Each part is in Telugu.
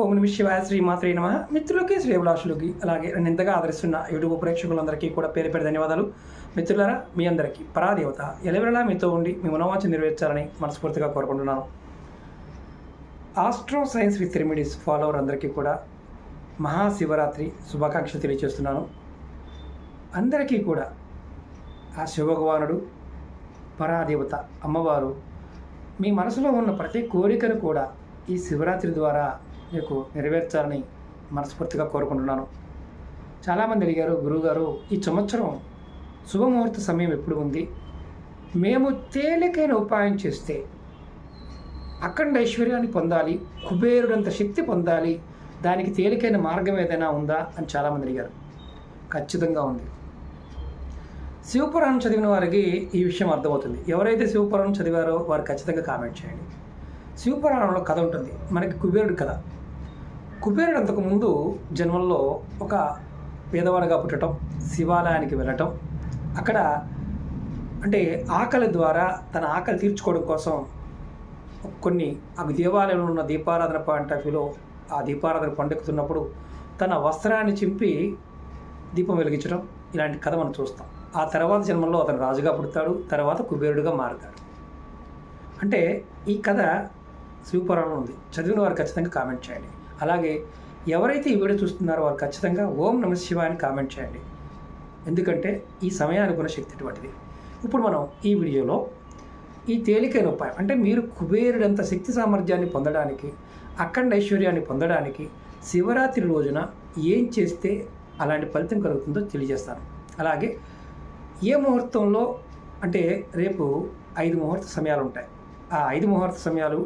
ఓం నమ శివాయ మా నమ. మిత్రులకి శ్రేభిలాషులకి అలాగే నన్ను ఎంతగా ఆదరిస్తున్న యూట్యూబ్ ప్రేక్షకులందరికీ కూడా పేరు పేరు ధన్యవాదాలు. మిత్రులారా మీ అందరికీ పరాదేవత ఎలవెరలా మీతో ఉండి మీ మనోవాంఛ నెరవేర్చాలని మనస్ఫూర్తిగా కోరుకుంటున్నాను. Astro science with remedies follower అందరికీ కూడా మహాశివరాత్రి శుభాకాంక్షలు తెలియజేస్తున్నాను. అందరికీ కూడా ఆ శివభగవానుడు పరాదేవత అమ్మవారు మీ మనసులో ఉన్న ప్రతి కోరికను కూడా ఈ శివరాత్రి ద్వారా మీకు నెరవేర్చాలని మనస్ఫూర్తిగా కోరుకుంటున్నాను. చాలామంది అడిగారు గురువుగారు ఈ సంవత్సరం శుభముహూర్త సమయం ఎప్పుడు ఉంది? మేము తేలికైన ఉపాయం చేస్తే అఖండ ఐశ్వర్యాన్ని పొందాలి కుబేరుడంత శక్తి పొందాలి దానికి తేలికైన మార్గం ఏదైనా ఉందా? అని చాలామంది అడిగారు. ఖచ్చితంగా ఉంది. శివపురాణం చదివిన వారికి ఈ విషయం అర్థమవుతుంది. ఎవరైతే శివపురాణం చదివారో వారు ఖచ్చితంగా కామెంట్ చేయండి. శివపురాణంలో కథ ఉంటుంది. మనకి కుబేరుడు కథ. కుబేరుడు అంతకుముందు జన్మల్లో ఒక పేదవాడిగా పుట్టడం శివాలయానికి వెళ్ళటం అక్కడ అంటే ఆకలి ద్వారా తన ఆకలి తీర్చుకోవడం కోసం కొన్ని ఆ దేవాలయంలో ఉన్న దీపారాధన పాయింట్ ఆఫ్ వ్యూలో ఆ దీపారాధన పండుకుతున్నప్పుడు తన వస్త్రాన్ని చింపి దీపం వెలిగించడం ఇలాంటి కథ మనం చూస్తాం. ఆ తర్వాత జన్మలో అతను రాజుగా పుడతాడు తర్వాత కుబేరుడుగా మారుతాడు. అంటే ఈ కథ శివపురాణం ఉంది. చదివిన వారు ఖచ్చితంగా కామెంట్ చేయండి. అలాగే ఎవరైతే ఈ వీడియో చూస్తున్నారో వారు ఖచ్చితంగా ఓం నమ శివాయ అని కామెంట్ చేయండి. ఎందుకంటే ఈ సమయానుగుణ శక్తి అటువంటిది. ఇప్పుడు మనం ఈ వీడియోలో ఈ తేలికైన ఉపాయం అంటే మీరు కుబేరుడంత శక్తి సామర్థ్యాన్ని పొందడానికి అఖండ ఐశ్వర్యాన్ని పొందడానికి శివరాత్రి రోజున ఏం చేస్తే అలాంటి ఫలితం కలుగుతుందో తెలియజేస్తాను. అలాగే ఏ ముహూర్తంలో అంటే రేపు ఐదు ముహూర్త సమయాలు ఉంటాయి. ఆ ఐదు ముహూర్త సమయాలు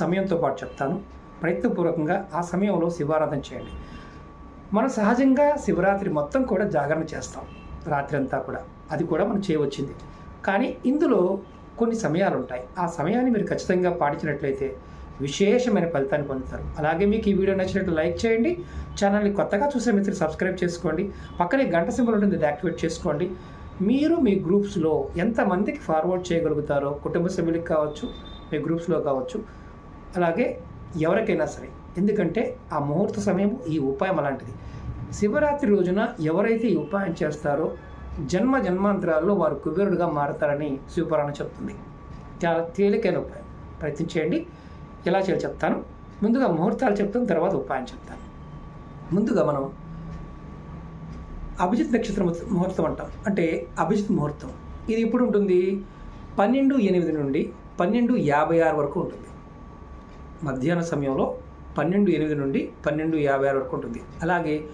సమయంతో పాటు చెప్తాను. ప్రయత్నపూర్వకంగా ఆ సమయంలో శివారాధన చేయండి. మనం సహజంగా శివరాత్రి మొత్తం కూడా జాగరణ చేస్తాం రాత్రి అంతా కూడా. అది కూడా మనం చేయవచ్చింది. కానీ ఇందులో కొన్ని సమయాలు ఉంటాయి. ఆ సమయాన్ని మీరు ఖచ్చితంగా పాటించినట్లయితే విశేషమైన ఫలితాన్ని పొందుతారు. అలాగే మీకు ఈ వీడియో నచ్చినట్లు లైక్ చేయండి. ఛానల్ని కొత్తగా చూసే మిత్రులు సబ్స్క్రైబ్ చేసుకోండి. పక్కనే గంట సింబల్ ఉంటుంది అది యాక్టివేట్ చేసుకోండి. మీరు మీ గ్రూప్స్లో ఎంతమందికి ఫార్వర్డ్ చేయగలుగుతారో కుటుంబ సభ్యులకి కావచ్చు మీ గ్రూప్స్లో కావచ్చు అలాగే ఎవరికైనా సరే. ఎందుకంటే ఆ ముహూర్త సమయం ఈ ఉపాయం అలాంటిది. శివరాత్రి రోజున ఎవరైతే ఈ ఉపాయం చేస్తారో జన్మ జన్మాంతరాల్లో వారు కుబేరుడుగా మారతారని శివపురాణం చెప్తుంది. చాలా తేలికైన ఉపాయం. ప్రయత్నం చేయండి. ఎలా చేయాలి చెప్తాను. ముందుగా ముహూర్తాలు చెప్తాను తర్వాత ఉపాయం చెప్తాను. ముందుగా మనం అభిజిత్ నక్షత్రం ముహూర్తం అంటాం. అంటే అభిజిత్ ముహూర్తం. ఇది ఎప్పుడు ఉంటుంది? పన్నెండు ఎనిమిది నుండి పన్నెండు యాభై ఆరు వరకు ఉంటుంది. మధ్యాహ్న సమయంలో పన్నెండు ఎనిమిది నుండి పన్నెండు యాభై ఆరు వరకు ఉంటుంది. అలాగే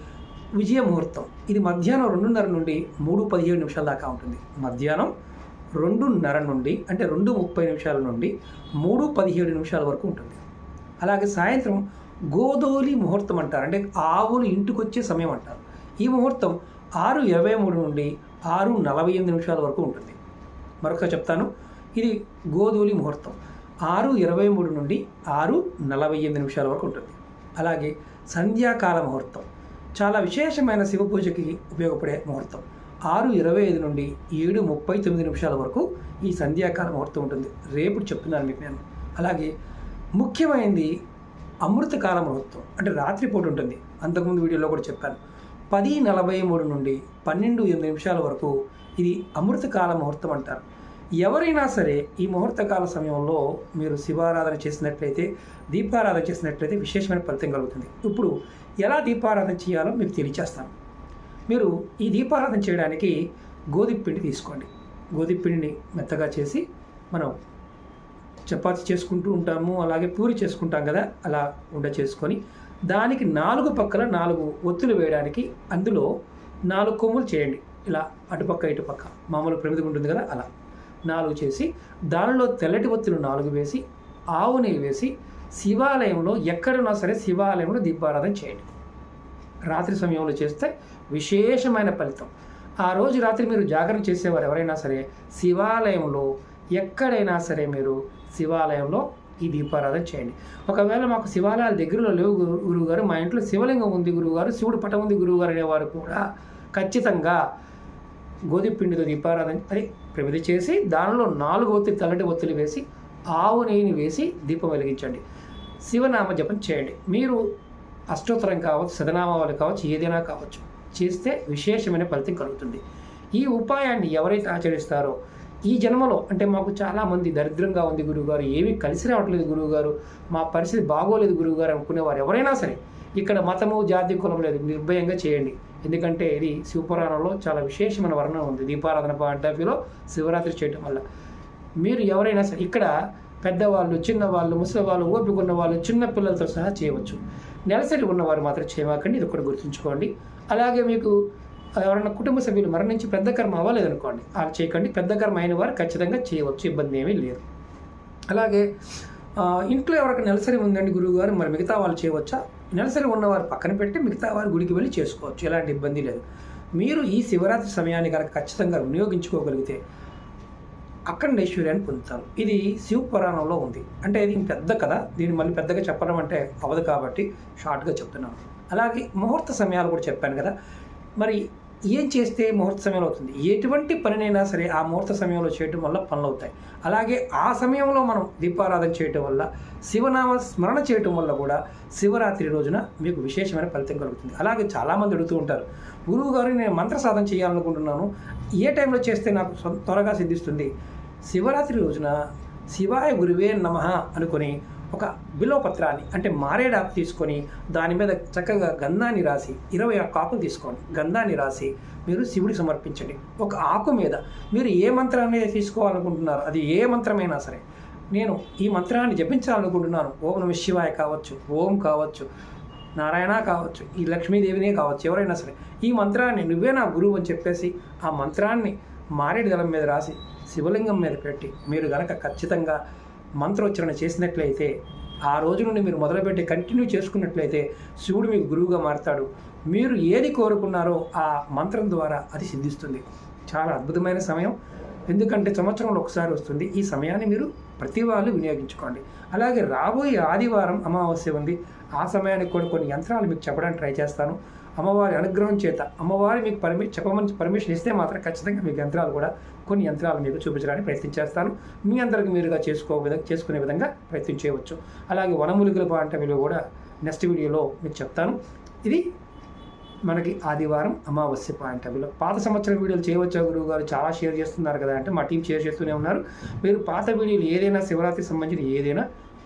విజయ ముహూర్తం ఇది మధ్యాహ్నం రెండున్నర నుండి మూడు పదిహేడు నిమిషాల దాకా ఉంటుంది. మధ్యాహ్నం రెండున్నర నుండి అంటే రెండు ముప్పై నిమిషాల నుండి మూడు పదిహేడు నిమిషాల వరకు ఉంటుంది. అలాగే సాయంత్రం గోదోలి ముహూర్తం అంటారు. అంటే ఆవులు ఇంటికి వచ్చే సమయం అంటారు. ఈ ముహూర్తం ఆరు ఇరవై మూడు నుండి ఆరు నలభై ఎనిమిది నిమిషాల వరకు ఉంటుంది. మరొక చెప్తాను. ఇది గోధూలి ముహూర్తం. ఆరు ఇరవై మూడు నుండి ఆరు నలభై ఎనిమిది నిమిషాల వరకు ఉంటుంది. అలాగే సంధ్యాకాల ముహూర్తం. చాలా విశేషమైన శివ పూజకి ఉపయోగపడే ముహూర్తం. ఆరు ఇరవై ఐదు నుండి ఏడు ముప్పై తొమ్మిది నిమిషాల వరకు ఈ సంధ్యాకాల ముహూర్తం ఉంటుంది. రేపు చెప్తున్నాను మీకు నేను. అలాగే ముఖ్యమైనది అమృతకాల ముహూర్తం. అంటే రాత్రిపూట ఉంటుంది. అంతకుముందు వీడియోలో కూడా చెప్పాను. పది నలభై మూడు నుండి పన్నెండు ఎనిమిది నిమిషాల వరకు ఇది అమృతకాల ముహూర్తం అంటారు. ఎవరైనా సరే ఈ ముహూర్తకాల సమయంలో మీరు శివారాధన చేసినట్లయితే దీపారాధన చేసినట్లయితే విశేషమైన ఫలితం కలుగుతుంది. ఇప్పుడు ఎలా దీపారాధన చేయాలో మీకు తెలియచేస్తాను. మీరు ఈ దీపారాధన చేయడానికి గోధుమ పిండి తీసుకోండి. గోధుమ పిండిని మెత్తగా చేసి మనం చపాతి చేసుకుంటూ ఉంటాము అలాగే పూరి చేసుకుంటాం కదా అలా ఉండ చేసుకొని దానికి నాలుగు పక్కల నాలుగు ఒత్తులు వేయడానికి అందులో నాలుగు కొమ్ములు చేయండి. ఇలా అటుపక్క ఇటుపక్క మామూలు ప్రమిదిగా ఉంటుంది కదా అలా. నాలుగు చేసి దానిలో తెల్లటి ఒత్తులు నాలుగు వేసి ఆవు నెయ్యి వేసి శివాలయంలో ఎక్కడున్నా సరే శివాలయంలో దీపారాధన చేయండి. రాత్రి సమయంలో చేస్తే విశేషమైన ఫలితం. ఆ రోజు రాత్రి మీరు జాగరణ చేసేవారు ఎవరైనా సరే శివాలయంలో ఎక్కడైనా సరే మీరు శివాలయంలో ఈ దీపారాధన చేయండి. ఒకవేళ మాకు శివాలయాల దగ్గరలో లేవు గురువుగారు మా ఇంట్లో శివలింగం ఉంది గురువుగారు శివుడు పటం ఉంది గురువుగారు అనేవారు కూడా ఖచ్చితంగా గోధుమ పిండితో దీపారాధన అది ప్రమిది చేసి దానిలో నాలుగు ఒత్తిడి తల్లటి ఒత్తిడి వేసి ఆవు నెయ్యిని వేసి దీపం వెలిగించండి. శివనామ జపం చేయండి. మీరు అష్టోత్తరం కావచ్చు శతనామావళి కావచ్చు ఏదైనా కావచ్చు చేస్తే విశేషమైన ఫలితం కలుగుతుంది. ఈ ఉపాయాన్ని ఎవరైతే ఆచరిస్తారో ఈ జన్మలో అంటే మాకు చాలామంది దరిద్రంగా ఉంది గురువుగారు ఏమీ కలిసి రావట్లేదు గురువుగారు మా పరిస్థితి బాగోలేదు గురువుగారు అనుకునేవారు ఎవరైనా సరే ఇక్కడ మతము జాతి కులం లేదు నిర్భయంగా చేయండి. ఎందుకంటే ఇది శివపురాణంలో చాలా విశేషమైన వర్ణన ఉంది. దీపారాధన పాండవ్యలో శివరాత్రి చేయటం వల్ల. మీరు ఎవరైనా సరే ఇక్కడ పెద్దవాళ్ళు చిన్నవాళ్ళు ముసలివాళ్ళు ఓపిక ఉన్న వాళ్ళు చిన్న పిల్లలతో సహా చేయవచ్చు. నెలసరి ఉన్నవారు మాత్రం చేయమాకండి ఇది ఒకటి గుర్తుంచుకోండి. అలాగే మీకు ఎవరైనా కుటుంబ సభ్యులు మరణించి పెద్ద కర్మ అవ్వలేదనుకోండి. అలా చేయకండి. పెద్ద కర్మ అయిన వారు ఖచ్చితంగా చేయవచ్చు. ఇబ్బంది ఏమీ లేదు. అలాగే ఇంట్లో ఎవరికి నెలసరి ఉందండి గురువుగారు మరి మిగతా వాళ్ళు చేయవచ్చా? నెలసరి ఉన్నవారు పక్కన పెట్టి మిగతా వారు గుడికి వెళ్ళి చేసుకోవచ్చు. ఎలాంటి ఇబ్బంది లేదు. మీరు ఈ శివరాత్రి సమయాన్ని కనుక ఖచ్చితంగా వినియోగించుకోగలిగితే అఖండ ఐశ్వర్యాన్ని పొందుతారు. ఇది శివ పురాణంలో ఉంది. అంటే ఇది పెద్ద కథ. దీన్ని మళ్ళీ పెద్దగా చెప్పడం అంటే అవ్వదు కాబట్టి షార్ట్గా చెప్తున్నాను. అలాగే ముహూర్త సమయాలు కూడా చెప్పాను కదా. మరి ఏం చేస్తే ముహూర్త సమయంలో అవుతుంది? ఎటువంటి పనినైనా సరే ఆ ముహూర్త సమయంలో చేయటం వల్ల పనులు అవుతాయి. అలాగే ఆ సమయంలో మనం దీపారాధన చేయటం వల్ల శివనామ స్మరణ చేయటం వల్ల కూడా శివరాత్రి రోజున మీకు విశేషమైన ఫలితం కలుగుతుంది. అలాగే చాలామంది అడుగుతూ ఉంటారు గురువు గారు నేను మంత్ర సాధన చేయాలనుకుంటున్నాను. ఏ టైంలో చేస్తే నాకు త్వరగా సిద్ధిస్తుంది? శివరాత్రి రోజున శివాయ గురువే నమ అనుకొని ఒక బిలోపత్రాన్ని అంటే మారేడాకు తీసుకొని దాని మీద చక్కగా గంధాన్ని రాసి ఇరవై ఒక్క ఆకులు తీసుకోండి. గంధాన్ని రాసి మీరు శివుడికి సమర్పించండి. ఒక ఆకు మీద మీరు ఏ మంత్రాన్ని తీసుకోవాలనుకుంటున్నారు? అది ఏ మంత్రమైనా సరే. నేను ఈ మంత్రాన్ని జపించాలనుకుంటున్నాను. ఓం నమ శివాయ కావచ్చు ఓం కావచ్చు నారాయణ కావచ్చు ఈ లక్ష్మీదేవినే కావచ్చు ఎవరైనా సరే. ఈ మంత్రాన్ని నువ్వే నా గురువు అని చెప్పేసి ఆ మంత్రాన్ని మారేడు దళం మీద రాసి శివలింగం మీద పెట్టి మీరు గనక ఖచ్చితంగా మంత్రోచ్చరణ చేసినట్లయితే ఆ రోజు నుండి మీరు మొదలుపెట్టి కంటిన్యూ చేసుకున్నట్లయితే శివుడు మీకు గురువుగా మారుతాడు. మీరు ఏది కోరుకున్నారో ఆ మంత్రం ద్వారా అది సిద్ధిస్తుంది. చాలా అద్భుతమైన సమయం. ఎందుకంటే సంవత్సరంలో ఒకసారి వస్తుంది. ఈ సమయాన్ని మీరు ప్రతి వాళ్ళు వినియోగించుకోండి. అలాగే రాబోయే ఆదివారం అమావాస్య ఉంది. ఆ సమయానికి కూడా కొన్ని యంత్రాలు మీకు చెప్పడానికి ట్రై చేస్తాను. అమ్మవారి అనుగ్రహం చేత అమ్మవారి మీకు పర్మి చెప్పమని పర్మిషన్ ఇస్తే మాత్రం ఖచ్చితంగా మీకు యంత్రాలు కూడా కొన్ని యంత్రాలు మీకు చూపించడానికి ప్రయత్నం చేస్తాను. మీ అందరికి మీరుగా చేసుకో విధంగా చేసుకునే విధంగా ప్రయత్నం చేయవచ్చు. అలాగే వనమూలికల పాట విలువ కూడా నెక్స్ట్ వీడియోలో మీకు చెప్తాను. ఇది మనకి ఆదివారం అమావాస్య పాయింట్ అవిలో పాత సంవత్సరం వీడియోలు చేయవచ్చా గురువు గారు చాలా షేర్ చేస్తున్నారు కదా అంటే మా టీం షేర్ చేస్తూనే ఉన్నారు. మీరు పాత వీడియోలు ఏదైనా శివరాత్రి సంబంధించిన ఏదైనా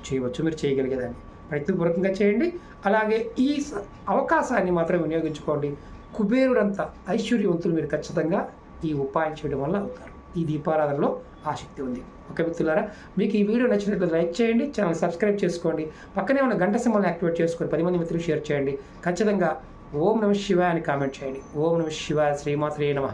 చేయవచ్చు. మీరు చేయగలిగేదాన్ని. ప్రయత్నపూర్వకంగా చేయండి. అలాగే ఈ స- అవకాశాన్ని మాత్రం వినియోగించుకోండి. కుబేరుడంత ఐశ్వర్యవంతులు మీరు ఖచ్చితంగా ఈ ఉపాయం చేయడం వల్ల అవుతారు. ఈ దీపారాధనలో ఆసక్తి ఉంది. ఓకే మిత్రులారా మీకు ఈ వీడియో నచ్చినట్లయితే లైక్ చేయండి ఛానల్ సబ్స్క్రైబ్ చేసుకోండి. పక్కనే ఉన్న గంట సింబల్ని యాక్టివేట్ చేసుకొని పది మంది మిత్రులు షేర్ చేయండి. ఖచ్చితంగా ఓం నమ శివాయ అని కామెంట్ చేయండి. ఓం నమ శివాయ శ్రీమాత్రే నమ.